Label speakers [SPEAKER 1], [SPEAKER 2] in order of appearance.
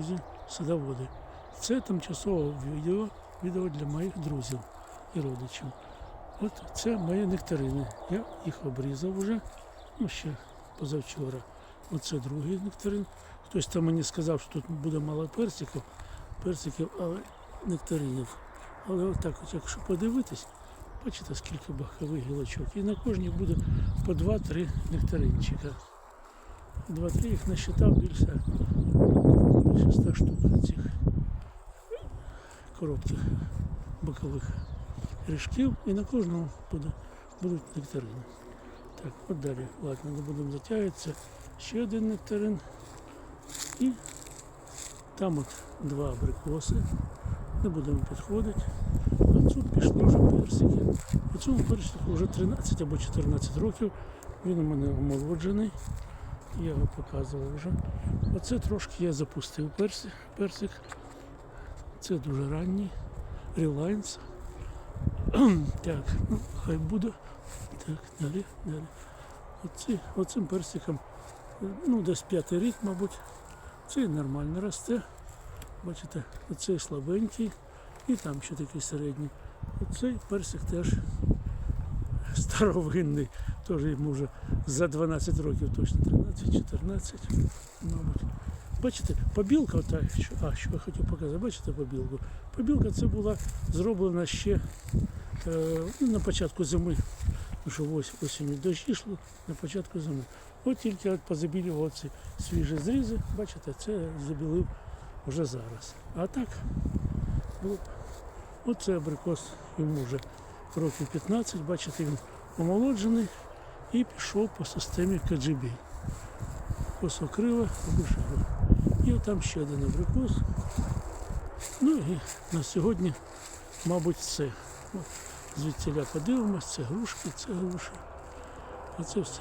[SPEAKER 1] друзі, садоводи. Це тимчасове відео, відео для моїх друзів і родичів. От це мої нектарини. Я їх обрізав вже, ну ще позавчора. Оце другий нектарин. Хтось там мені сказав, що тут буде мало персиків, персиків, але нектаринів. Але отак, от, якщо подивитись, бачите, скільки бокових гілочок. І на кожній буде по 2-3 нектаринчика. Два-три їх насчитав більше, більше 100 штук цих коротких бокових ріжків. І на кожному буде, будуть нектарини. Так, от далі, ладно, не будемо затягуватися. Ще один нектарин. І там от два абрикоси. Не будемо підходити. А тут пішли вже персики. Цьому персику вже 13 або 14 років. Він у мене омолоджений. Я його показував вже. Оце трошки я запустив персик. персик. Це дуже ранній. Reliance. так, ну, хай буде. Так, далі, далі. Оці, оцим персиком, ну, десь п'ятий рік, мабуть. Цей нормально росте. Бачите, оцей слабенький і там ще такий середній. Оцей персик теж старовинний, теж йому вже за 12 років, точно 13-14, мабуть. Бачите, побілка, ота, а, що я хотів показати, бачите побілку? Побілка це була зроблена ще е, ну, на початку зими, що ось осінню дощ йшло на початку зими. От тільки от позабілював ці свіжі зрізи, бачите, це забілив вже зараз. А так, от, оце абрикос йому вже років 15, бачите, він омолоджений і пішов по системі KGB. Косокрила, обишила. І там ще один абрикос. Ну і на сьогодні, мабуть, все. Звідсіля подивимось, це грушки, це груші. А це все.